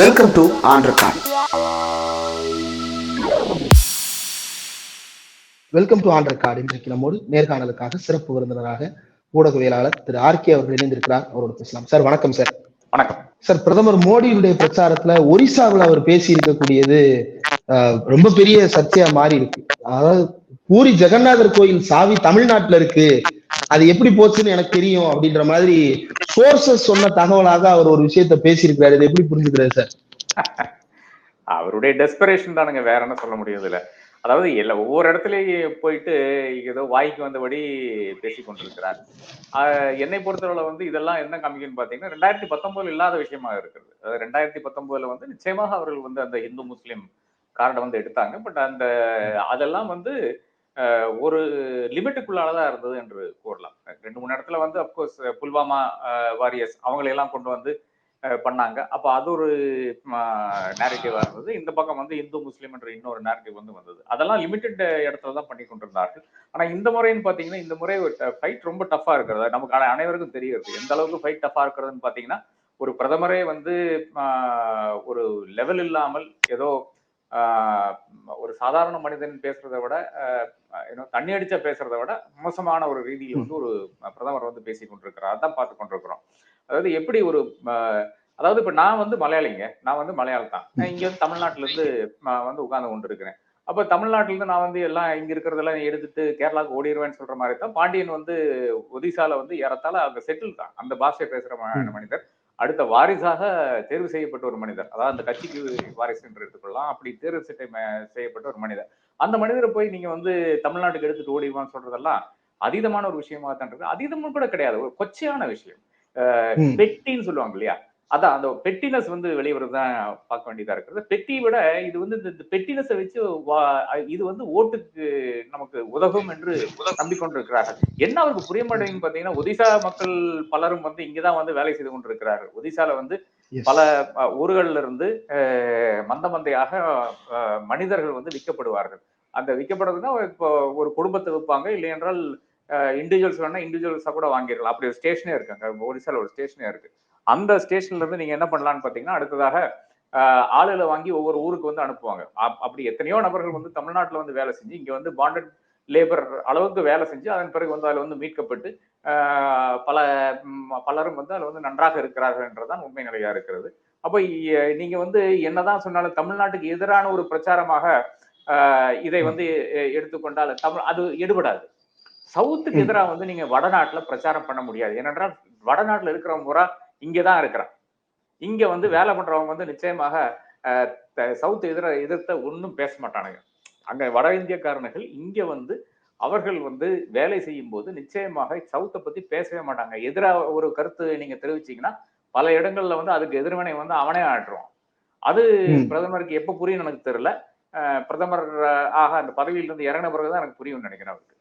Welcome to ஆண்ட்ரகான் welcome to ஆண்டர் கார்டு இன்றைக்கு நம்மோடு நேர்காணலுக்காக சிறப்பு விருந்தினராக ஊடகவியலாளர் திரு ஆர்கே அவர்கள் இணைந்திருக்கிறார். அவரோட பேசலாம். சார் வணக்கம் சார். வணக்கம். சார் பிரதமர் மோடியுடைய பிரச்சாரத்துல ஒரிசாவில் அவர் பேசி இருக்கக்கூடியது ஆஹ், ரொம்ப பெரிய சர்ச்சையா மாறி இருக்கு அதாவது பூரி ஜெகநாதர் கோயில் சாவி தமிழ்நாட்டுல இருக்கு. அது எப்படி போச்சுன்னு எனக்கு தெரியும் அப்படின்ற மாதிரி சோர்சஸ் சொன்ன தகவலாக அவர் ஒரு விஷயத்த பேசியிருக்கிறாரு. இதை எப்படி புரிஞ்சுக்கிறாரு சார்? அவருடைய டெஸ்பரேஷன் தானுங்க வேற என்ன சொல்ல முடியும் இதுல. அதாவது எல்லா ஒவ்வொரு இடத்துலயும் போயிட்டு ஏதோ வாய்க்கு வந்தபடி பேசி கொண்டிருக்கிறார். ஆஹ் என்னை பொறுத்தளவுல வந்து இதெல்லாம் என்ன காமிக்குன்னு பாத்தீங்கன்னா ரெண்டாயிரத்தி பத்தொன்பதுல இல்லாத விஷயமா இருக்கிறது. அதாவது ரெண்டாயிரத்தி பத்தொன்பதுல வந்து நிச்சயமாக அவர்கள் வந்து அந்த இந்து முஸ்லிம் கார்டை வந்து எடுத்தாங்க. பட் அந்த அதெல்லாம் வந்து ஒரு ஒரு லிமிட்டுக்குள்ளாலதான் இருந்தது என்று கூறலாம். ரெண்டு மூணு இடத்துல வந்து அப்கோர்ஸ் புல்வாமா வாரியர்ஸ் அவங்களையெல்லாம் கொண்டு வந்து பண்ணாங்க. அப்ப அது ஒரு நேரட்டிவா இருந்தது. இந்த பக்கம் வந்து இந்து முஸ்லீம் என்ற இன்னொரு நேரட்டிவ் வந்து வந்தது. அதெல்லாம் லிமிட்டெட் இடத்துல தான் பண்ணி கொண்டிருந்தார்கள். ஆனா இந்த முறைன்னு பாத்தீங்கன்னா இந்த முறை ஃபைட் ரொம்ப டஃபா இருக்கிறது. நமக்கு அனைவருக்கும் தெரியுது எந்த அளவுக்கு ஃபைட் டஃபா இருக்கிறதுன்னு பாத்தீங்கன்னா ஒரு பிரதமரே வந்து ஒரு லெவல் இல்லாமல் ஏதோ ஒரு சாதாரண மனிதன் பேசுறதை விட தண்ணி அடிச்சா பேசுறதை விட மோசமான ஒரு ரீதியில் வந்து ஒரு பிரதமர் வந்து பேசி கொண்டிருக்கிறார். அதான் பார்த்து கொண்டிருக்கிறோம். அதாவது எப்படி ஒரு அதாவது இப்ப நான் வந்து மலையாளிங்க. நான் வந்து மலையாளம் தான். நான் இங்க வந்து தமிழ்நாட்டுல இருந்து வந்து உட்கார்ந்து கொண்டு இருக்கிறேன் அப்ப தமிழ்நாட்டுல இருந்து நான் வந்து எல்லாம் இங்க இருக்கிறதெல்லாம் எடுத்துட்டு கேரளாவுக்கு ஓடிடுவேன்னு சொல்ற மாதிரி தான் பாண்டியன் வந்து ஒடிசால வந்து ஏறத்தாழ அங்க செட்டில் தான். அந்த பாஷை பேசுற மனிதர். அடுத்த வாரிசாக தேர்வு செய்யப்பட்ட ஒரு மனிதர். அதாவது அந்த கட்சிக்கு வாரிசு என்று எடுத்துக்கொள்ளலாம். அப்படி தேர்வு செய்ய செய்யப்பட்ட ஒரு மனிதர். அந்த மனிதரை போய் நீங்க வந்து தமிழ்நாட்டுக்கு எடுத்துட்டு ஓடிடுவான்னு சொல்றதெல்லாம் அதீதமான ஒரு விஷயமா தான் இருக்கு. அதீதமும் கூட கிடையாது. ஒரு கொச்சையான விஷயம். பெட்டின்னு சொல்லுவாங்க இல்லையா? அதான் அந்த பெட்டினஸ் வந்து வெளிவரது தான் பார்க்க வேண்டியதா இருக்கிறது பெட்டி விட இது வந்து இந்த பெட்டினஸை வச்சு இது வந்து ஓட்டுக்கு நமக்கு உதவும் என்று நம்பிக்கொண்டிருக்கிறார்கள். என்ன அவருக்கு புரிய மாட்டேங்குன்னு பாத்தீங்கன்னா ஒடிசா மக்கள் பலரும் வந்து இங்கதான் வந்து வேலை செய்து கொண்டிருக்கிறார்கள். ஒடிசால வந்து. பல ஊர்கள்ல இருந்து மந்த மந்தையாக மனிதர்கள் வந்து விற்கப்படுவார்கள். அந்த விற்கப்படுறதுன்னா இப்போ ஒரு குடும்பத்தை விற்பாங்க. இல்லை என்றால் இண்டிவிஜுவல்ஸ் வேணா இண்டிவிஜுவல்ஸா கூட வாங்கிடலாம். அப்படி ஒரு ஸ்டேஷனே இருக்கு அங்க. ஒடிசால ஒரு ஸ்டேஷனே இருக்கு. அந்த ஸ்டேஷன்ல இருந்து நீங்க என்ன பண்ணலாம்னு பாத்தீங்கன்னா அடுத்ததாக ஆஹ், ஆளுகளை வாங்கி ஒவ்வொரு ஊருக்கு வந்து அனுப்புவாங்க. அப்- அப்படி எத்தனையோ நபர்கள் வந்து தமிழ்நாட்டுல வந்து வேலை செஞ்சு இங்க வந்து பாண்டட் லேபர் அளவுக்கு வேலை செஞ்சு அதன் பிறகு வந்து அதில் வந்து மீட்கப்பட்டு பல பலரும் வந்து அதில் வந்து நன்றாக இருக்கிறார்கள் என்றதான் உண்மை நிலையா இருக்கிறது. அப்போ நீங்க வந்து என்னதான் சொன்னாலும் தமிழ்நாட்டுக்கு எதிரான ஒரு பிரச்சாரமாக இதை வந்து எடுத்துக்கொண்டால் தமிழ் அது எடுபடாது. சவுத்துக்கு. எதிராக வந்து நீங்க வடநாட்டுல பிரச்சாரம் பண்ண முடியாது. ஏனென்றால் வடநாட்டுல இருக்கிறவங்க இங்கதான் இருக்கிறான். இங்க வந்து வேலை பண்றவங்க வந்து நிச்சயமாக சவுத் எதிர எதிர்த்த ஒன்றும் பேச மாட்டானுங்க. அங்க வட இந்தியக்காரர்கள் இங்க வந்து அவர்கள் வந்து வேலை செய்யும் போது நிச்சயமாக சவுத்தை பத்தி பேசவே மாட்டாங்க. எதிரா ஒரு கருத்து நீங்க தெரிவிச்சீங்கன்னா பல இடங்கள்ல வந்து அதுக்கு எதிர்வினை வந்து அவனே ஆட்டுருவான் அது. பிரதமருக்கு எப்ப புரியும் எனக்கு தெரியல. பிரதமர் ஆக அந்த பதவியில இருந்து இறங்கின பிறகுதான் எனக்கு புரியும்னு நினைக்கிறேன் அவருக்கு.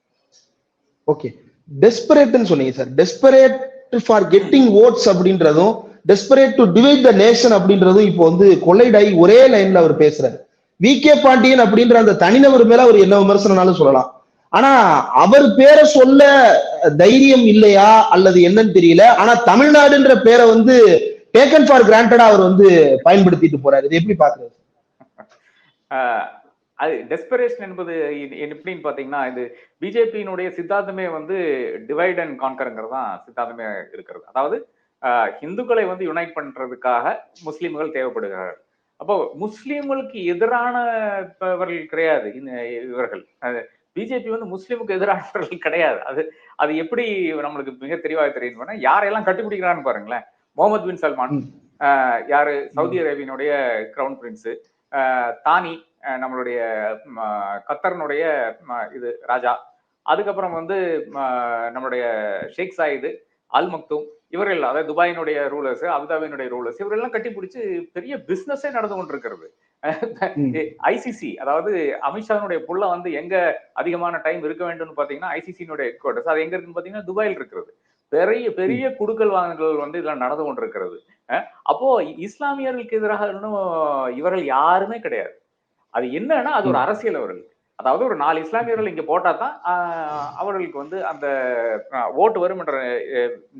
ஓகே. டெஸ்பரேட்னு சொன்னீங்க sir. Desperate for getting votes அப்படின்றதும் desperate to divide the nation அப்படின்றதும் இப்போ வந்து கொள்ளைடாகி ஒரே லைன்ல அவர் பேசுறாரு. வி கே பாண்டியன் அப்படின்ற அந்த தனிநபர் மேல அவர் என்ன விமர்சனம்னாலும் சொல்லலாம். ஆனா அவர் பேரை சொல்ல தைரியம் இல்லையா அல்லது என்னன்னு தெரியல. ஆனா தமிழ்நாடுன்ற பேரை வந்து டேக்கன் ஃபார் கிராண்டடா அவர் வந்து பயன்படுத்திட்டு போறாரு. இது எப்படி பாக்குறது ஆஹ் அது டெஸ்பரேஷன் என்பது எப்படின்னு பாத்தீங்கன்னா இது பிஜேபியினுடைய சித்தாந்தமே வந்து டிவைட் அண்ட் கான்கருங்கிறது தான் சித்தாந்தமே இருக்கிறது. அதாவது ஆஹ் இந்துக்களை வந்து யுனைட் பண்றதுக்காக முஸ்லிம்கள் தேவைப்படுகிறார்கள். அப்போ முஸ்லிம்களுக்கு எதிரானவர்கள் கிடையாது. இவர்கள். பிஜேபி வந்து முஸ்லிமுக்கு எதிரானவர்கள் கிடையாது. அது அது எப்படி நம்மளுக்கு மிக தெளிவாக தெரியும் யாரையெல்லாம் கட்டிப்பிடிக்கிறான்னு பாருங்களேன். முகமது பின் சல்மான் யாரு? சவுதி அரேபியனுடைய கிரவுன் பிரின்ஸ் தானி நம்மளுடைய கத்தர்னுடைய இது ராஜா. அதுக்கப்புறம் வந்து நம்மளுடைய ஷேக் சாயிது அல் மக்தூம் இவர்கள் அதாவது துபாயினுடைய ரூலர்ஸ் அபுதாபியினுடைய ரூலர்ஸ் இவரெல்லாம் கட்டி பிடிச்சு பெரிய பிசினஸே நடந்து கொண்டிருக்கிறது. ஐசிசி அதாவது அமித்ஷானுடைய புள்ள வந்து எங்க அதிகமான டைம் இருக்க வேண்டும்னு பாத்தீங்கன்னா ஐசிசியினுடைய ஹெட் குவார்டர்ஸ் அது எங்க இருக்குன்னு பாத்தீங்கன்னா துபாயில் இருக்கிறது. பெரிய பெரிய குடுக்கல் வாங்கல்கள் வந்து இதெல்லாம் நடந்து கொண்டிருக்கிறது. அப்போ இஸ்லாமியர்களுக்கு எதிராக இன்னும் இவர்கள் யாருமே கிடையாது. அது என்னன்னா அது ஒரு அரசியல் அவர்கள். அதாவது ஒரு நாலு இஸ்லாமியர்கள் இங்க போட்டா தான் அவர்களுக்கு வந்து அந்த ஓட்டு வரும் என்ற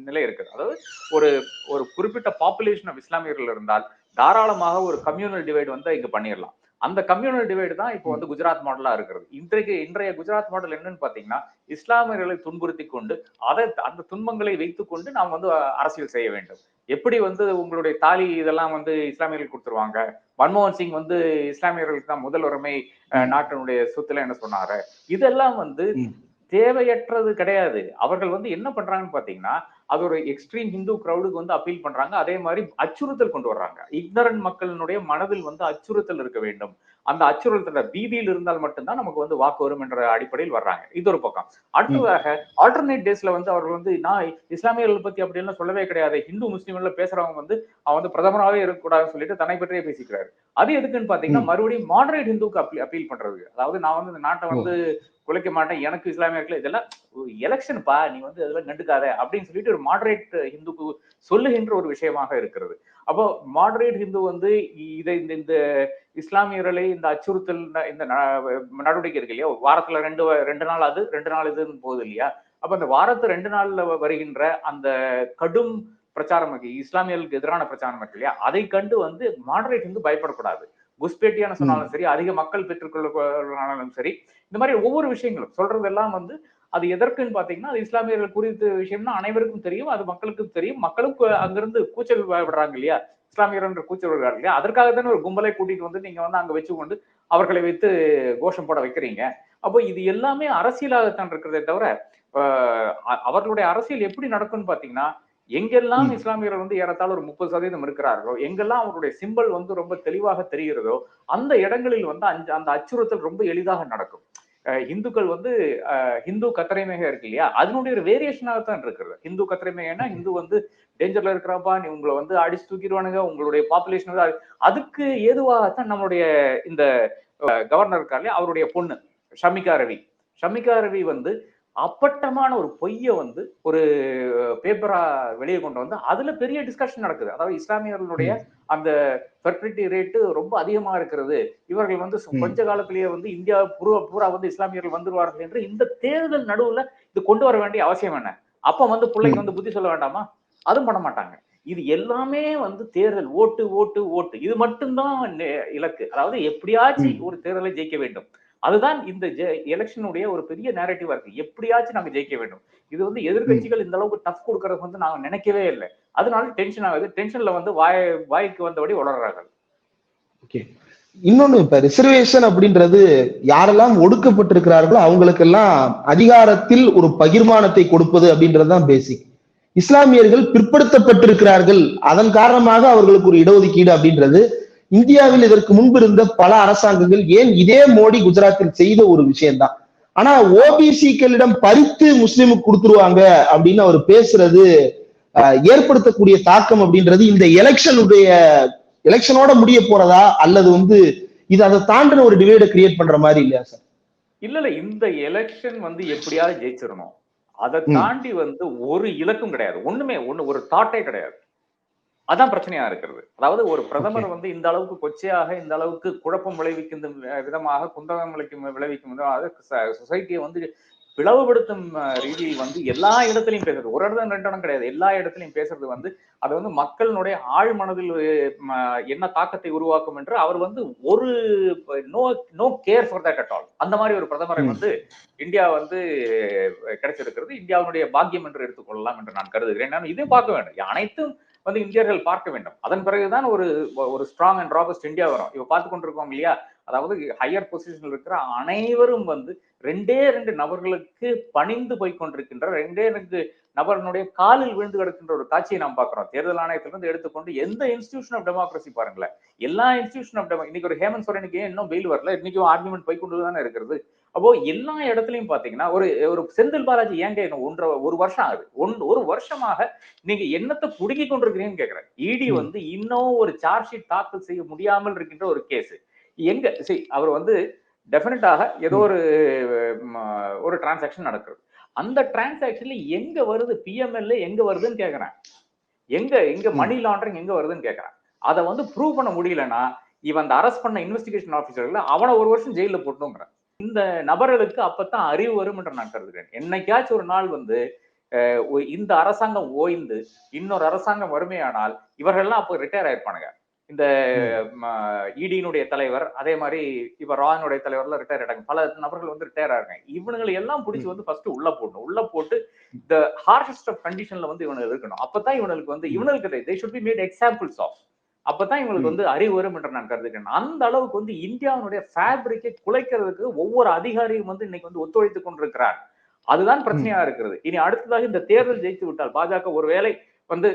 நிலை இருக்குது. அதாவது ஒரு ஒரு குறிப்பிட்ட பாப்புலேஷன் ஆஃப் இஸ்லாமியர்கள் இருந்தால் தாராளமாக ஒரு கம்யூனல் டிவைடு வந்து இங்க பண்ணிடலாம். அந்த கம்யூனல் டிவைடு தான் இப்போ வந்து குஜராத் மாடலா இருக்கிறது. இன்றைக்கு இன்றைய குஜராத் மாடல் என்னன்னு பாத்தீங்கன்னா இஸ்லாமியர்களை துன்புறுத்தி கொண்டு அதை அந்த துன்பங்களை வைத்துக்கொண்டு நாம் வந்து அரசியல் செய்ய வேண்டும். எப்படி வந்து உங்களுடைய தாலி இதெல்லாம் வந்து இஸ்லாமியர்கள் கொடுத்துருவாங்க? மன்மோகன் சிங் வந்து இஸ்லாமியர்களுக்கு தான் முதல் உரிமை நாட்டினுடைய சொத்துல என்ன சொன்னாரு? இதெல்லாம் வந்து. தேவையற்றது கிடையாது. அவர்கள் வந்து என்ன பண்றாங்கன்னு பாத்தீங்கன்னா அது ஒரு எக்ஸ்ட்ரீம் ஹிந்து கிரௌடுக்கு வந்து அப்பீல் பண்றாங்க. அதே மாதிரி அச்சுறுத்தல் கொண்டு வர்றாங்க. இக்னரண்ட் மக்களினுடைய மனதில் வந்து அச்சுறுத்தல் இருக்க வேண்டும். அந்த அச்சுறுத்தல பீதியில் இருந்தால் மட்டும்தான் நமக்கு வந்து வாக்கு வரும் என்ற அடிப்படையில் வர்றாங்க. இது ஒரு பக்கம். அடுத்ததாக ஆல்டர்னேட் டேஸ்ல வந்து அவர்கள் வந்து நான் இஸ்லாமியர்கள் பத்தி அப்படி எல்லாம் சொல்லவே கிடையாது. ஹிந்து முஸ்லீம்ல பேசுறவங்க வந்து அவன் வந்து பிரதமராகவே இருக்கக்கூடாதுன்னு சொல்லிட்டு தன்னை பற்றியே பேசிக்கிறாரு. அது எதுக்குன்னு பாத்தீங்கன்னா மறுபடியும் மாடரேட் ஹிந்துக்கு அப்பீல் அப்பீல் பண்றது அதாவது நான் வந்து இந்த நாட்டை வந்து குலைக்க மாட்டேன். எனக்கு இஸ்லாமியர்கள் இதெல்லாம் எலெக்ஷன்ப்பா நீ வந்து அதெல்லாம் கண்டுக்காத. அப்படின்னு சொல்லிட்டு ஒரு மாடரேட் ஹிந்துக்கு சொல்லுகின்ற ஒரு விஷயமாக இருக்கிறது. அப்போ மாடரேட் ஹிந்து வந்து இதை இந்த இந்த இஸ்லாமியர்களை இந்த அச்சுறுத்தல் இந்த நடவடிக்கை இருக்கு இல்லையா? வாரத்துல ரெண்டு ரெண்டு நாள் அது ரெண்டு நாள் இதுன்னு போகுது இல்லையா? அப்ப அந்த வாரத்து ரெண்டு நாள்ல வருகின்ற அந்த கடும் பிரச்சாரம் இருக்கு. இஸ்லாமியர்களுக்கு எதிரான பிரச்சாரம் இருக்கு இல்லையா? அதை கண்டு வந்து மாடரேட் ஹிந்து பயப்படக்கூடாது. குஸ்பேட்டியான சொன்னாலும் சரி அதிக மக்கள் பெற்றுக்கொள்ளாலும் சரி இந்த மாதிரி ஒவ்வொரு விஷயங்களும் சொல்றதெல்லாம் வந்து அது எதற்குன்னு பாத்தீங்கன்னா அது இஸ்லாமியர்கள் குறித்த விஷயம்னா அனைவருக்கும் தெரியும் அது மக்களுக்கும் தெரியும். மக்களும் கு- அங்கிருந்து கூச்சல் விடுறாங்க இல்லையா? இஸ்லாமியர் என்று கூச்சல் விடுறாங்க இல்லையா? அதற்காக தானே ஒரு கும்பலை கூட்டிட்டு வந்து நீங்க வந்து அங்க வச்சு கொண்டு அவர்களை வைத்து கோஷம் போட வைக்கிறீங்க. அப்போ இது எல்லாமே அரசியலாகத்தான் இருக்கிறதே தவிர அவர்களுடைய அரசியல் எப்படி நடக்கும்னு பாத்தீங்கன்னா எங்கெல்லாம். இஸ்லாமியர்கள் வந்து ஏறத்தாழ ஒரு முப்பது சதவீதம் இருக்கிறார்களோ எங்கெல்லாம் அவருடைய சிம்பல் வந்து ரொம்ப தெளிவாக தெரிகிறதோ அந்த இடங்களில் வந்து அந்த அந்த அச்சுறுத்தல் ரொம்ப எளிதாக நடக்கும். இந்துக்கள் வந்து ஹிந்து கத்திரைமேக இருக்கு இல்லையா? அதனுடைய ஒரு வேரியேஷனாக தான் இருக்கிறது. ஹிந்து கத்திரைமேகனா ஹிந்து வந்து டேஞ்சர்ல இருக்கிறப்பா நீ உங்களை வந்து அடிச்சு தூக்கிடுவானுங்க உங்களுடைய பாப்புலேஷன் அதுக்கு ஏதுவாகத்தான் நம்மளுடைய இந்த கவர்னர் இருக்கார் இல்லையா? அவருடைய பொண்ணு ஷமிகா ரவி. ஷமிகா ரவி வந்து அப்பட்டமான ஒரு பொய்யை வந்து ஒரு பேப்பரா வெளியே கொண்டு வந்து அதுல பெரிய டிஸ்கஷன் நடக்குது. அதாவது இஸ்லாமியர்களுடைய அந்த ஃபெர்டிலிட்டி ரேட்டு ரொம்ப அதிகமா இருக்கிறது. இவர்கள் வந்து. கொஞ்ச காலத்திலேயே வந்து இந்தியா பூரா பூரா வந்து இஸ்லாமியர்கள் வந்துருவார்கள் என்று இந்த தேர்தல் நடுவுல இது கொண்டு வர வேண்டிய அவசியம் என்ன? அப்ப வந்து பிள்ளைக்கு வந்து புத்தி சொல்ல வேண்டாமா? அதுவும் பண்ண மாட்டாங்க. இது எல்லாமே வந்து தேர்தல் ஓட்டு ஓட்டு ஓட்டு. இது மட்டும்தான் இலக்கு. அதாவது எப்படியாச்சும். ஒரு தேர்தலை ஜெயிக்க வேண்டும். அதுதான் இந்த எலெக்ஷனுடைய ஒரு பெரிய நேரட்டிவா இருக்கு. எப்படியாச்சும் நாங்க ஜெயிக்க வேண்டும். இது வந்து எதிர்க்கட்சிகள் இந்த அளவுக்கு டஃப் கொடுக்கறது வந்து நாங்க நினைக்கவே இல்லை. அதனால டென்ஷன் ஆகுது. டென்ஷன்ல வந்து வாய் வாய்க்கு வந்தபடி உளறார்கள் ஓகே. இன்னொன்னு இப்ப ரிசர்வேஷன் அப்படின்றது யாரெல்லாம் ஒடுக்கப்பட்டிருக்கிறார்களோ அவங்களுக்கெல்லாம் அதிகாரத்தில் ஒரு பகிர்மானத்தை கொடுப்பது அப்படின்றதுதான் பேசிக் இஸ்லாமியர்கள் பிற்படுத்தப்பட்டிருக்கிறார்கள். அதன் காரணமாக அவர்களுக்கு ஒரு இடஒதுக்கீடு அப்படின்றது இந்தியாவில் இதற்கு முன்பு இருந்த பல அரசாங்கங்கள் ஏன் இதே மோடி குஜராத்தில் செய்த ஒரு விஷயம்தான்? ஆனா ஓபிசிக்களிடம் பறித்து முஸ்லிமுக்கு கொடுத்துருவாங்க அப்படின்னு அவர் பேசுறது ஏற்படுத்தக்கூடிய தாக்கம் அப்படின்றது இந்த எலெக்ஷனுடைய எலெக்ஷனோட முடிய போறதா அல்லது வந்து இது அதை தாண்டின ஒரு டிவைட கிரியேட் பண்ற மாதிரி இல்லையா சார்? இல்ல இல்ல. இந்த எலெக்ஷன் வந்து எப்படியாவது ஜெயிச்சிடணும். அதை. தாண்டி வந்து ஒரு இலக்கும் கிடையாது. ஒண்ணுமே ஒண்ணு ஒரு தாட்டே கிடையாது. அதான் பிரச்சனையா இருக்கிறது. அதாவது ஒரு பிரதமர் வந்து இந்த அளவுக்கு கொச்சையாக இந்த அளவுக்கு குழப்பம் விளைவிக்கும் விதமாக குந்தகம் விளைவிக்கும் விளைவிக்கும் விதமாக சொசைட்டியை வந்து பிளவுபடுத்தும் ரீதியில் வந்து எல்லா இடத்துலயும் பேசுறது. ஒரு இடம் ரெண்டு இடம் கிடையாது. எல்லா இடத்துலயும் பேசுறது வந்து அது வந்து மக்களினுடைய ஆழ் மனதில் என்ன தாக்கத்தை உருவாக்கும் என்று அவர் வந்து ஒரு no no care for that at all. அந்த மாதிரி ஒரு பிரதமரை. வந்து இந்தியா வந்து கிடைச்சிருக்கிறது. இந்தியாவினுடைய பாக்கியம் என்று எடுத்துக்கொள்ளலாம் என்று நான் கருதுகிறேன். நான் இதையும் பார்க்க வேண்டும். அனைத்தும் வந்து இந்தியர்கள் பார்க்க வேண்டும். அதன் பிறகுதான் ஒரு ஒரு ஸ்ட்ராங் அண்ட் ராபஸ்ட் இந்தியா வரும். இப்ப பார்த்து கொண்டிருக்கோம் இல்லையா? அதாவது ஹையர் பொசிஷன்ல இருக்கிற அனைவரும் வந்து ரெண்டே ரெண்டு நபர்களுக்கு பணிந்து போய் கொண்டிருக்கின்ற ரெண்டே ரெண்டு நபர்களுடைய காலில் விழுந்து கிடக்கின்ற ஒரு காட்சியை நாம் பார்க்கிறோம். தேர்தல் ஆணையத்திலிருந்து எடுத்துக்கொண்டு எந்த இன்ஸ்டிடியூஷன் ஆஃப் டெமோக்ரஸி பாருங்களேன். எல்லா இன்ஸ்டிடியூஷன் ஆஃப் டெமோ இன்னைக்கு ஒரு ஹேமந்த் சோரனுக்கு ஏன் இன்னும் பெயில் வரல? இன்னைக்கும் ஆர்குமெண்ட் போய் கொண்டு தானே இருக்கிறது? அப்போ எல்லா இடத்துலயும் பாத்தீங்கன்னா ஒரு ஒரு செந்தில் பாலாஜி ஏங்க இன்னும் ஒன்றரை ஒரு வருஷம் ஆகுது. ஒன் ஒரு வருஷமாக நீங்க என்னத்தை புடுங்கி கொண்டிருக்கிறீங்கன்னு கேக்குறேன். இடி ம். வந்து இன்னும் ஒரு சார்ஜ் ஷீட் தாக்கல் செய்ய முடியாமல் இருக்கின்ற ஒரு கேஸ் எங்க சரி அவர் வந்து டெஃபினட்டாக ஏதோ ஒரு ஒரு டிரான்சாக்ஷன் நடக்குது அந்த டிரான்சாக்ஷன்ல எங்க வருது? பிஎம்எல்ஏ எங்க வருதுன்னு கேக்குறேன். எங்க எங்க. மணி லாண்டரிங் எங்க வருதுன்னு கேக்குறேன். அதை வந்து ப்ரூவ் பண்ண முடியலன்னா இவன் அந்த அரெஸ்ட் பண்ண இன்வெஸ்டிகேஷன் ஆபீசர்ல அவனை ஒரு வருஷம் ஜெயில போட்டுங்கிறேன் இந்த நபர்களுக்கு அப்பதான் அறிவு வரும் என்று நான் கருதுகிறேன் என்னைக்காச்சும் ஒரு நாள் வந்து இந்த அரசாங்கம் ஓய்ந்து இன்னொரு அரசாங்கம் வறுமையானால் இவர்கள்லாம் அப்போ ரிட்டையர் ஆயிருப்பானுங்க. இந்த இடியினுடைய தலைவர் அதே மாதிரி இப்ப ராயனுடைய தலைவர்ல ரிட்டையர் ஆயிட்டாங்க. பல நபர்கள் வந்து ரிட்டையர் ஆகிறாங்க. இவனுங்களை எல்லாம் பிடிச்சி வந்து ஃபர்ஸ்ட் உள்ள போடணும். உள்ள போட்டு இந்த ஹார்ஷஸ்ட் ஆஃப் கண்டிஷன்ல வந்து இவனுக்கு இருக்கணும். அப்பதான் இவனுக்கு வந்து இவனுக்கு they should be made examples of அப்பதான் இவங்களுக்கு வந்து அறிவு வரும் என்று நான் கருதுகிறேன். அந்த அளவுக்கு வந்து இந்தியாவுடைய ஃபேப்ரிக்கை குலைக்கிறதுக்கு ஒவ்வொரு அதிகாரியும் வந்து இன்னைக்கு வந்து ஒத்துழைத்துக் கொண்டிருக்கிறார். அதுதான் பிரச்சனையா இருக்கிறது. இனி அடுத்ததாக இந்த தேர்தல் ஜெயித்து விட்டால் பாஜக ஒருவேளை வந்து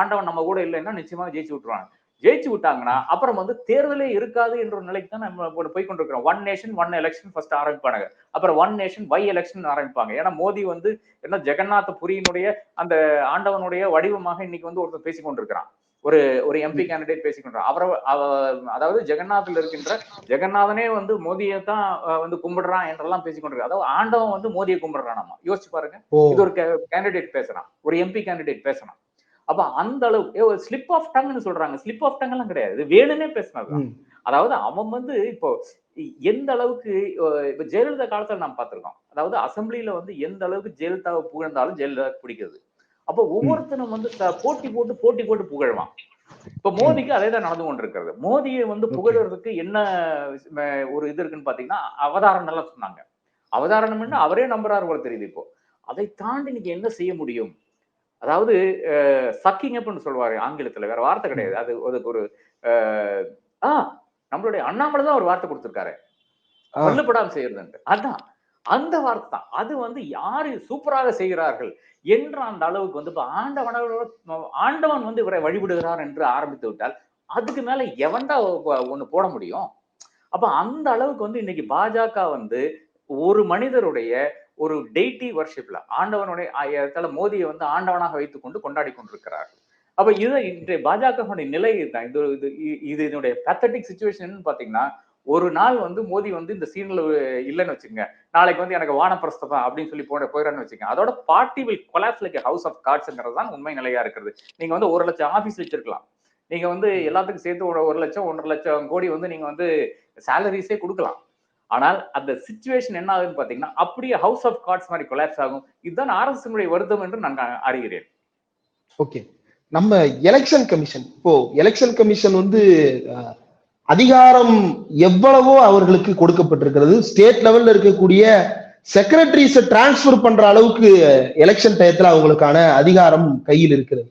ஆண்டவன் நம்ம கூட இல்லைன்னா நிச்சயமா ஜெயிச்சு விட்டுருவாங்க. ஜெயிச்சு விட்டாங்கன்னா அப்புறம் வந்து தேர்தலே இருக்காது என்ற நிலைக்கு தான் நம்ம போய் கொண்டிருக்கிறோம். One nation one election first ஆரம்பிப்பாங்க அப்புறம் ஒன் நேஷன் வை எலெக்ஷன் ஆரம்பிப்பாங்க. ஏன்னா மோடி வந்து என்ன ஜெகநாத புரியினுடைய அந்த ஆண்டவனுடைய வடிவமாக இன்னைக்கு வந்து ஒருத்தர் பேசி கொண்டிருக்கிறான். ஒரு ஒரு எம்பி கேண்டிடேட் பேசிக்கொண்டார் அவரை அவ- அதாவது ஜெகநாத்ல இருக்கின்ற ஜெகநாதனே வந்து மோதியை தான் வந்து கும்பிடுறான் என்றெல்லாம் பேசிக்கொண்டிருக்காரு அதாவது ஆண்டவன் வந்து மோதியை கும்பிடுறான் நம்ம யோசிச்சு பாருங்க. இது ஒரு கேண்டிடேட் பேசுறான். ஒரு எம்பி கேண்டிடேட் பேசுறான். அப்ப அந்த அளவுக்கு ஸ்லிப் ஆஃப் டங்னு சொல்றாங்க. ஸ்லிப் ஆஃப் டங் எல்லாம் கிடையாது. இது வேணும்னே பேசினது ம், அதாவது அவன் வந்து இப்போ எந்த அளவுக்கு இப்ப ஜெயலலிதா காலத்துல நாம் பார்த்திருக்கோம். அதாவது அசெம்பிளில வந்து எந்த அளவுக்கு ஜெயலலிதாவை புகழ்ந்தாலும் ஜெயலலிதா பிடிக்கிறது அப்போ ஒவ்வொருத்தனும் வந்து போட்டி போட்டு போட்டி போட்டு புகழ்வான். இப்ப மோடிக்கு அதே தான் நடந்து கொண்டிருக்கிறது. மோடியை வந்து. புகழ்றதுக்கு என்ன ஒரு இது இருக்குன்னு பாத்தீங்கன்னா அவதாரம் எல்லாம் சொன்னாங்க. அவதாரணம்னு அவரே நம்புறாரு போல தெரியுது இப்போ. அதை தாண்டி நீங்க என்ன செய்ய முடியும்? அதாவது சக்கிங் அப்னு சொல்லுவாரு ஆங்கிலத்துல. வேற வார்த்தை கிடையாது. அது அதுக்கு ஒரு அஹ், ஆ நம்மளுடைய அண்ணாமலை தான் ஒரு வார்த்தை கொடுத்திருக்காரு. ஆ. கொல்லப்படாமல் செய்யறதுன்ட்டு. அதான். அந்த வார்த்தை தான் அது வந்து யாரு சூப்பராக செய்கிறார்கள் என்ற அந்த அளவுக்கு வந்து இப்போ ஆண்டவனோட ஆண்டவன் வந்து இவரை வழிபடுகிறார் என்று ஆரம்பித்து விட்டால் அதுக்கு மேல எவன்டா ஒன்று ஒண்ணு போட முடியும்? அப்ப அந்த அளவுக்கு வந்து இன்னைக்கு பாஜக வந்து ஒரு மனிதருடைய ஒரு டெய்டி வர்ஷிப்ல ஆண்டவனுடைய தல மோதியை வந்து ஆண்டவனாக வைத்துக்கொண்டு கொண்டாடி கொண்டிருக்கிறார் அப்ப இது இன்றைய பாஜகவுடைய நிலை தான் இது இது இது இதனுடைய பேத்தட்டிக் சுச்சுவேஷன் பாத்தீங்கன்னா ஒரு நாள் வந்து மோடி வந்து இந்த சீன்ல இல்லைன்னு வச்சுங்க நாளைக்கு வந்து எனக்கு வானப்பிரஸ்தம் அப்படின்னு சொல்லி போட போயிடறான்னு வச்சுக்கோங்க. அதோட party will collapse like house of கார்ட்ஸ்ங்கிறது தான் உண்மை நிலையா இருக்கிறது. நீங்க வந்து ஒரு லட்சம் ஆபீஸ் வச்சிருக்கலாம். நீங்க வந்து எல்லாத்துக்கும் சேர்த்து ஒரு ஒரு லட்சம் ஒன்றரை லட்சம் கோடி வந்து நீங்க வந்து சேலரிஸே கொடுக்கலாம். ஆனால் அந்த சுச்சுவேஷன் என்ன ஆகுதுன்னு பாத்தீங்கன்னா அப்படியே ஹவுஸ் ஆஃப் கார்ட்ஸ் மாதிரி கொலாப்ஸ் ஆகும். இதுதான் ஆர்எஸ்எஸ் வருத்தம் என்று நான் அறிகிறேன். ஓகே நம்ம எலெக்ஷன் கமிஷன் இப்போ எலெக்ஷன் கமிஷன் வந்து அதிகாரம் எவ்வளவோ அவர்களுக்கு கொடுக்கப்பட்டிருக்கிறது. ஸ்டேட் லெவல்ல இருக்கக்கூடிய செக்ரட்டரிஸை டிரான்ஸ்ஃபர் பண்ற அளவுக்கு எலெக்ஷன் டயத்துல அவங்களுக்கான அதிகாரம் கையில் இருக்கிறது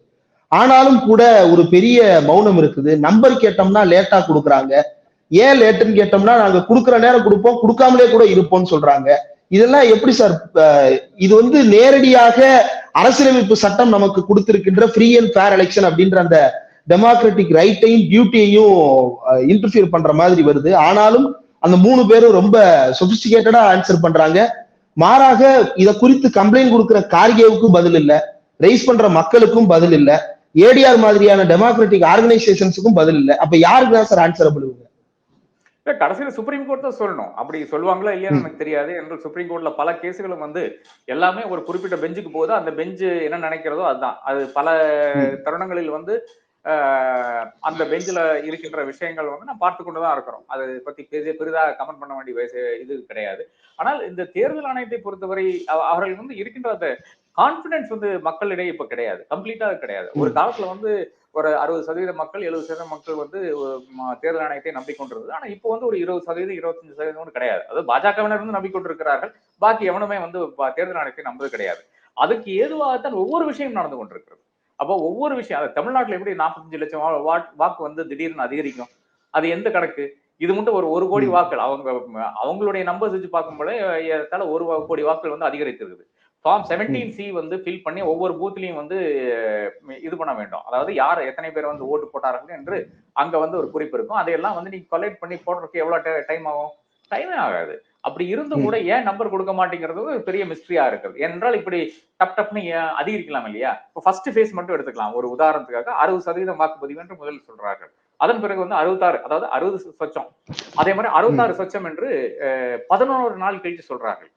ஆனாலும் கூட ஒரு பெரிய மௌனம் இருக்குது. நம்பர் கேட்டோம்னா லேட்டா கொடுக்குறாங்க. ஏன் லேட்டுன்னு கேட்டோம்னா நாங்க கொடுக்குற நேரம் கொடுப்போம் கொடுக்காமலே கூட இருப்போம்னு சொல்றாங்க. இதெல்லாம் எப்படி சார் இது வந்து நேரடியாக அரசியலமைப்பு சட்டம் நமக்கு கொடுத்திருக்கின்ற ஃப்ரீ அண்ட் ஃபேர் எலெக்ஷன் அப்படின்ற அந்த டெமோக்ராட்டிக் ரைட்டையும் டியூட்டியையும் இன்டர்ஃபியர் பண்ற மாதிரி வருது. ஆனாலும் அந்த மூணு பேரும் ரொம்ப சொபிஸ்டிகேட்டடா ஆன்சர் பண்றாங்க. மாறாக இத குறித்து கம்ப்ளைண்ட் கொடுக்கிற கார்கேவுக்கும் பதில் இல்ல. ரைஸ் பண்ற மக்களுக்கும் பதில் இல்ல. ஏடிஆர் மாதிரியான டெமோக்ராட்டிக் ஆர்கனைசேஷன்ஸுக்கும் பதில் இல்ல. அப்ப யாருக்கு தான் சார் ஆன்சர் பண்ணுவீங்க கடைசியில சுப்ரீம் கோர்ட் தான் சொல்லணும். அப்படி சொல்லுவாங்களா இல்லையான்னு எனக்கு தெரியாது. என்று சுப்ரீம் கோர்ட்ல பல கேஸுகளும் வந்து எல்லாமே ஒரு குறிப்பிட்ட பெஞ்சுக்கு போகுது. அந்த பெஞ்சு என்ன நினைக்கிறதோ அதுதான். அது பல. தருணங்களில் வந்து அந்த பெஞ்சில் இருக்கின்ற விஷயங்கள் வந்து நான் பார்த்து கொண்டு தான் இருக்கிறோம். அதை பத்தி பெரிய பெரிதாக கமெண்ட் பண்ண வேண்டிய வயசு இது கிடையாது. ஆனால் இந்த தேர்தல் ஆணையத்தை பொறுத்தவரை அவ- அவர்கள் வந்து இருக்கின்ற அந்த கான்பிடன்ஸ் வந்து மக்களிடையே இப்ப கிடையாது. கம்ப்ளீட்டா கிடையாது. ஒரு காலத்துல வந்து ஒரு அறுபது சதவீத மக்கள் எழுபது சதவீத மக்கள் வந்து தேர்தல் ஆணையத்தை நம்பிக்கொண்டிருந்தது. ஆனா இப்போ வந்து ஒரு இருபது சதவீதம் இருபத்தஞ்சு சதவீதம் கூட கிடையாது. அதாவது பாஜகவினர் வந்து நம்பிக்கொண்டிருக்கிறார்கள். பாக்கி எவனுமே வந்து தேர்தல் ஆணையத்தை நம்புவது கிடையாது. அதுக்கு ஏதுவாகத்தான் ஒவ்வொரு விஷயம் நடந்து கொண்டிருக்கிறது. அப்போ ஒவ்வொரு விஷயம் அது தமிழ்நாட்டுல எப்படி நாற்பத்தஞ்சு லட்சம் வாக்கு வந்து திடீர்னு அதிகரிக்கும்? அது எந்த கணக்கு? இது மட்டும் ஒரு ஒரு கோடி. வாக்கள் அவங்க அவங்களுடைய நம்பர்ஸ் வச்சு பார்க்கும்போது ஏறத்தாழ ஒரு கோடி வாக்குகள் வந்து அதிகரித்திருக்குது. ஃபார்ம் செவன்டீன் சி வந்து ஃபில் பண்ணி ஒவ்வொரு பூத்லயும் வந்து இது பண்ண வேண்டும். அதாவது யார் எத்தனை பேர் வந்து ஓட்டு போட்டார்கள் என்று அங்க வந்து ஒரு குறிப்பு இருக்கும். அதையெல்லாம் வந்து நீங்க கலெக்ட் பண்ணி போடுறதுக்கு எவ்வளவு டைம் ஆகும்? டைமே ஆகாது. அப்படி இருந்தும் கூட ஏன் நம்பர் கொடுக்க மாட்டேங்கிறது ஒரு பெரிய மிஸ்ட்ரியா இருக்குது. ஏனென்றால் இப்படி டப் டப்னு அதிகரிக்கலாம் இல்லையா? இப்போ ஃபர்ஸ்ட் ஃபேஸ் மட்டும் எடுத்துக்கலாம். ஒரு உதாரணத்துக்காக அறுபது சதவீதம் வாக்குப்பதிவு என்று முதலில் சொல்றார்கள். அதன் பிறகு வந்து அறுபத்தாறு அதாவது அறுபது சொச்சம். அதே மாதிரி அறுபத்தாறு சொச்சம் என்று பதினோரு நாள் கழிச்சு சொல்றார்கள்.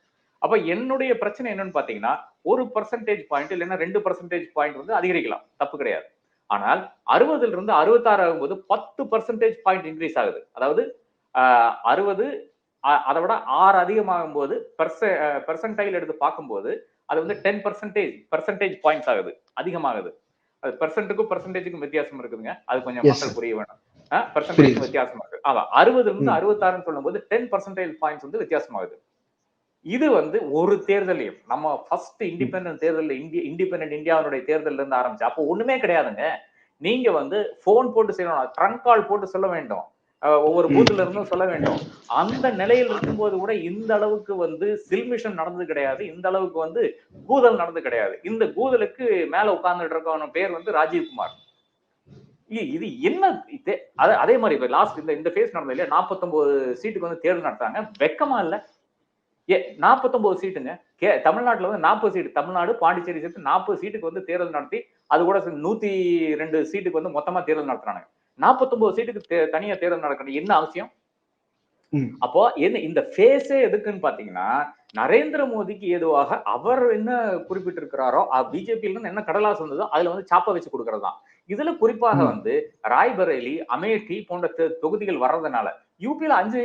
அப்ப என்னுடைய பிரச்சனை என்னன்னு பாத்தீங்கன்னா ஒரு பர்சன்டேஜ் பாயிண்ட் இல்லைன்னா ரெண்டு பர்சன்டேஜ் பாயிண்ட் வந்து அதிகரிக்கலாம். தப்பு கிடையாது. ஆனால் அறுபதுல இருந்து அறுபத்தாறு ஆகும்போது பத்து பர்சன்டேஜ் பாயிண்ட் இன்க்ரீஸ் ஆகுது. அதாவது அறுபது அதை விட ஆறு அதிகமாகும் போது பெர்சன்டைல் எடுத்து பார்க்கும்போது அது வந்து டென் பர்சன்டேஜ் பர்சன்டேஜ் பாயிண்ட்ஸ் ஆகுது. அதிகமாகுது. அது பெர்சென்ட்டுக்கும் பெர்சன்டேஜுக்கும் வித்தியாசம் இருக்குதுங்க. அது கொஞ்சம் மக்கள். புரிய வேணும். பெர்சன்டேஜ். வித்தியாசம் இருக்கு. அதான் அறுபதுல இருந்து. அறுபத்தாறுன்னு சொல்லும்போது டென் பர்சன்டேஜ் பாயிண்ட்ஸ் வந்து வித்தியாசமாகுது. இது வந்து ஒரு தேர்தலையும் நம்ம ஃபர்ஸ்ட் இண்டிபெண்டன்ட் தேர்தல் இந்திய இண்டிபெண்டன்ட் இந்தியாவுடைய தேர்தல்ல இருந்து ஆரம்பிச்சு அப்போ ஒண்ணுமே கிடையாதுங்க. நீங்க வந்து போன் போட்டு செய்யணும். ட்ரங்க் கால் போட்டு சொல்ல வேண்டும். ஒவ்வொரு. பூத்துல இருந்தும் சொல்ல வேண்டும். அந்த நிலையில் இருக்கும்போது கூட இந்த அளவுக்கு வந்து சில்மிஷன் நடந்தது கிடையாது. இந்த அளவுக்கு வந்து கூதல் நடந்து கிடையாது. இந்த கூதலுக்கு மேல உட்கார்ந்துட்டு இருக்கவன பேர் வந்து ராஜீவ்குமார் இது என்ன இது- அதே மாதிரி இப்ப லாஸ்ட் இந்த இந்த ஃபேஸ் நடந்தது இல்லையா? நாற்பத்தொன்பது சீட்டுக்கு வந்து தேர்தல் நடத்தாங்க வெக்கமா இல்ல. ஏ நாற்பத்தொன்பது சீட்டுங்க. கே தமிழ்நாட்டுல வந்து நாற்பது சீட்டு. தமிழ்நாடு பாண்டிச்சேரி சேர்த்து நாற்பது சீட்டுக்கு வந்து தேர்தல் நடத்தி அது கூட நூத்தி ரெண்டு சீட்டுக்கு வந்து மொத்தமா தேர்தல் நடத்துறாங்க நாற்பத்தொன்பது சீட்டுக்கு தனியா தேர்தல் நடக்கணும். என்ன அவசியம். அப்போ என்ன இந்த ஃபேஸே எதுக்குன்னு பாத்தீங்கன்னா நரேந்திர மோடிக்கு ஏதுவாக அவர் என்ன குறிப்பிட்டிருக்கிறாரோ பிஜேபியில இருந்து என்ன கடலாசு வந்ததோ அதுல வந்து சாப்ப வச்சு கொடுக்கறது. தான் இதுல குறிப்பாக. வந்து ராய்பரேலி அமேठी போன்ற தொகுதிகள் வர்றதுனால யூபியில அஞ்சு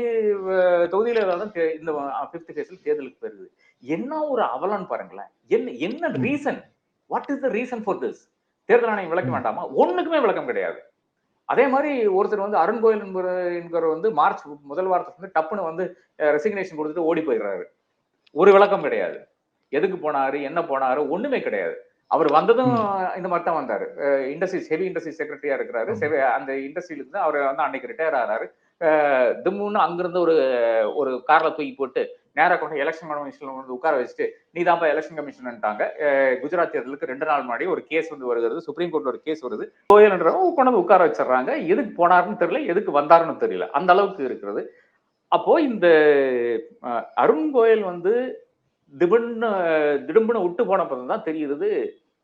தொகுதியில தான் இந்த பிப்த் ஃபேஸ்ல தேர்தலுக்கு போயிருது என்ன ஒரு அவலன்னு பாருங்களேன். என்ன என்ன. Reason what is the reason for this தேர்தல் ஆணையம் விளக்க. வேண்டாமா? ஒண்ணுக்குமே விளக்கம் கிடையாது. அதே மாதிரி ஒருத்தர் வந்து அருண் கோயல் என்கிறவர் வந்து மார்ச் முதல் வாரத்துக்கு வந்து டப்புன்னு வந்து ரெசிக்னேஷன் கொடுத்துட்டு ஓடி போயிடுறாரு. ஒரு விளக்கம் கிடையாது. எதுக்கு போனாரு என்ன போனாரு ஒண்ணுமே கிடையாது. அவர் வந்ததும் இந்த மாதிரி தான் வந்தாரு. இண்டஸ்ட்ரீஸ் ஹெவி இண்டஸ்ட்ரீஸ் செக்ரட்டரியா இருக்கிறாரு. அந்த இண்டஸ்ட்ரியில இருந்து அவர் வந்து அன்னைக்கு ரிட்டையர் ஆறாரு. அஹ் திம்முன்னு அங்கிருந்து ஒரு ஒரு கார்ல தூக்கி போட்டு நேரா கொண்டு எலெக்ஷன் கமிஷன்ல வந்து உட்கார வச்சுட்டு நீ தான்ப்பா எலெக்ஷன் கமிஷன்ட்டாங்க குஜராத் தேர்தலுக்கு ரெண்டு நாள் முன்னாடி ஒரு கேஸ் வந்து வருகிறது. சுப்ரீம் கோர்ட்ல ஒரு கேஸ் வருது. கோயல்ன்றவங்க கொண்டு உட்கார வச்சிடுறாங்க. எதுக்கு போனாருன்னு தெரியல எதுக்கு வந்தாருன்னு தெரியல. அந்த அளவுக்கு இருக்கிறது அப்போ இந்த அருண் கோயல் வந்து திபுன்னு திடும்புன்னு விட்டு போன தான் தெரியுது.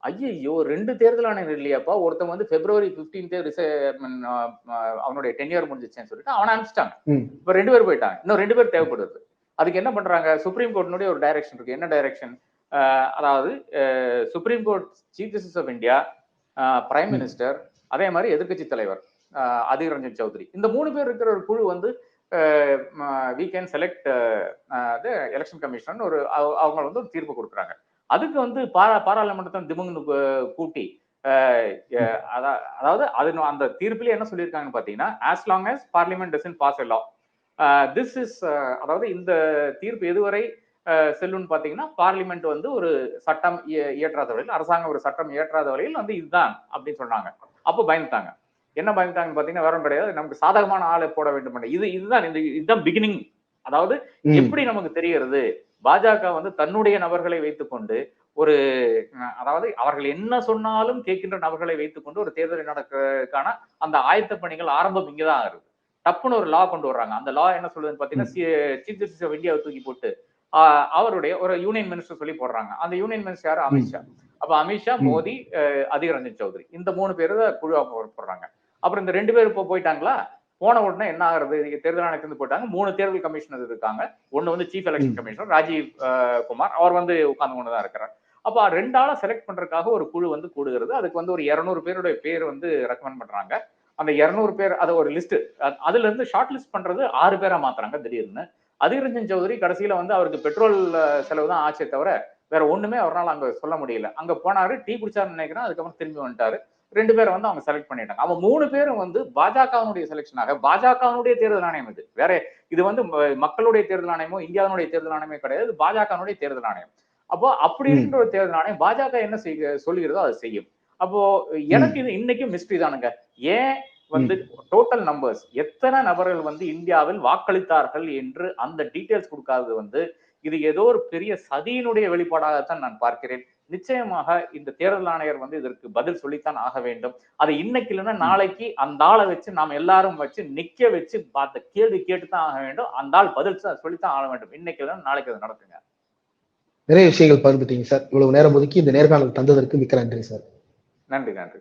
ஐயையோ ரெண்டு தேர்தல் ஆணையர் இல்லையாப்பா. ஒருத்தன் வந்து பிப்ரவரி பிப்டீன்த் அவனுடைய டென்யூர் முடிஞ்சிச்சேன்னு சொல்லிட்டு அவனை அனுப்பிச்சிட்டாங்க. இப்ப ரெண்டு பேர் போயிட்டாங்க. இன்னும் ரெண்டு பேர் தேவைப்படுது அதுக்கு என்ன பண்றாங்க? சுப்ரீம் கோர்ட்டினுடைய ஒரு டைரக்ஷன் இருக்கு. என்ன டைரக்ஷன் அதாவது Supreme Court chief justice of India prime. Minister அதே மாதிரி எதிர்க்கட்சி தலைவர் அதீர் ரஞ்சன் சௌத்ரி. இந்த மூணு பேர் இருக்கிற ஒரு குழு வந்து we can select election commission ஒரு அவ- அவங்க வந்து ஒரு தீர்ப்பு கொடுக்குறாங்க. அதுக்கு வந்து பாரா பாராளுமன்றத்தை திமுக கூட்டி அதா- அதாவது அது அந்த தீர்ப்பிலே என்ன சொல்லியிருக்காங்கன்னு பாத்தீங்கன்னா as long as parliament doesn't pass law this is அதாவது இந்த தீர்ப்பு எதுவரை செல்லும்னு பாத்தீங்கன்னா பார்லிமெண்ட் வந்து ஒரு சட்டம் இய- இயற்றாத வரையில் அரசாங்கம் ஒரு சட்டம் இயற்றாத வரையில் வந்து இதுதான் அப்படின்னு சொன்னாங்க. அப்போ பயந்துட்டாங்க. என்ன பயந்துட்டாங்கன்னு பாத்தீங்கன்னா வேற ஒண்ணும் கிடையாது. நமக்கு சாதகமான ஆளை போட வேண்டும் இது இதுதான் இந்த இதுதான் பிகினிங் அதாவது. எப்படி நமக்கு தெரிகிறது பாஜக வந்து தன்னுடைய நபர்களை வைத்துக்கொண்டு ஒரு அதாவது அவர்கள் என்ன சொன்னாலும் கேட்கின்ற நபர்களை வைத்துக்கொண்டு ஒரு தேர்தலை நடக்கிறதுக்கான அந்த ஆயத்த பணிகள் ஆரம்பம் இங்கதான் ஆகுது. டப்புன்னு ஒரு லா கொண்டு வர்றாங்க. அந்த லா என்ன சொல்லுதுன்னு பாத்தீங்கன்னா சீஃப் ஜஸ்டிஸ் ஆஃப் இந்தியாவை தூக்கி போட்டு அவருடைய ஒரு யூனியன் மினிஸ்டர் சொல்லி போடுறாங்க. அந்த யூனியன் மினிஸ்டர் யாரு? அமித்ஷா. அப்ப அமித்ஷா. மோடி அதீர் ரஞ்சன் சௌத்ரி. இந்த மூணு பேர் தான் குழுவா போடுறாங்க. அப்புறம் இந்த ரெண்டு பேர் இப்போ போயிட்டாங்களா? போன உடனே என்ன ஆகுறது? தேர்தல் ஆணையத்திலிருந்து போயிட்டாங்க மூணு தேர்தல் கமிஷனர் இருக்காங்க. ஒண்ணு வந்து chief election. Commissioner Rajiv Kumar. அவர் வந்து உட்கார்ந்து கொண்டு தான் இருக்கிறார் அப்ப ரெண்டு ஆளை செலக்ட் பண்றதுக்காக ஒரு குழு வந்து கூடுகிறது. அதுக்கு வந்து ஒரு இருநூறு பேருடைய பேர் வந்து ரெக்கமெண்ட் பண்றாங்க. அந்த இருநூறு பேர் அது ஒரு லிஸ்ட் அதுல இருந்து ஷார்ட் லிஸ்ட் பண்றது ஆறு பேரா மாத்துறாங்க திடீர்னு. அதிர் ரஞ்சன் சௌத்ரி கடைசியில வந்து அவருக்கு பெட்ரோல் செலவு தான் ஆச்சே தவிர வேற ஒண்ணுமே அவரால் அங்க சொல்ல முடியல. அங்க போனாரு டீ குடிச்சாருன்னு நினைக்கிறேன் அதுக்கப்புறம் திரும்பி வந்துட்டாரு. ரெண்டு பேரை வந்து அவங்க செலக்ட் பண்ணிட்டாங்க. அவன் மூணு பேரும் வந்து பாஜகவினுடைய செலெக்ஷனாக பாஜகவினுடைய தேர்தல் ஆணையம் இது. வேற இது வந்து மக்களுடைய தேர்தல் ஆணையமோ இந்தியாவினுடைய தேர்தல் ஆணையமே கிடையாது பாஜகவினுடைய தேர்தல் ஆணையம். அப்போ அப்படி ம். இருக்கிற ஒரு தேர்தல் ஆணையம் பாஜக என்ன செய்ய சொல்லுகிறதோ அதை செய்யும். அப்போ எனக்கு இது இன்னைக்கும் மிஸ்ட்ரி தானுங்க. ஏன் வந்து டோட்டல் நம்பர்ஸ் எத்தனை நபர்கள் வந்து இந்தியாவில் வாக்களித்தார்கள் என்று அந்த டீடைல்ஸ் கொடுக்காதது வந்து இது ஏதோ ஒரு பெரிய சதியினுடைய வெளிப்பாடாகத்தான் நான் பார்க்கிறேன். நிச்சயமாக இந்த தேர்தல் ஆணையர் வந்து இதற்கு பதில் சொல்லித்தான் ஆக வேண்டும். அது இன்னைக்கு இல்லைன்னா நாளைக்கு அந்த ஆளை வச்சு நாம் எல்லாரும் வச்சு நிக்க வச்சு பார்த்த கேள்வி கேட்டு தான் ஆக வேண்டும். அந்த ஆள் பதில் சொல்லித்தான் ஆக வேண்டும். இன்னைக்கு இல்லைன்னா நாளைக்கு அது நடக்குங்க. நிறைய விஷயங்கள் பகிர்ந்துட்டீங்க சார். இவ்வளவு நேரம் ஒதுக்கி இந்த நேர்காணல் தந்ததற்கு மிக்க நன்றி சார். நன்றி நன்றி.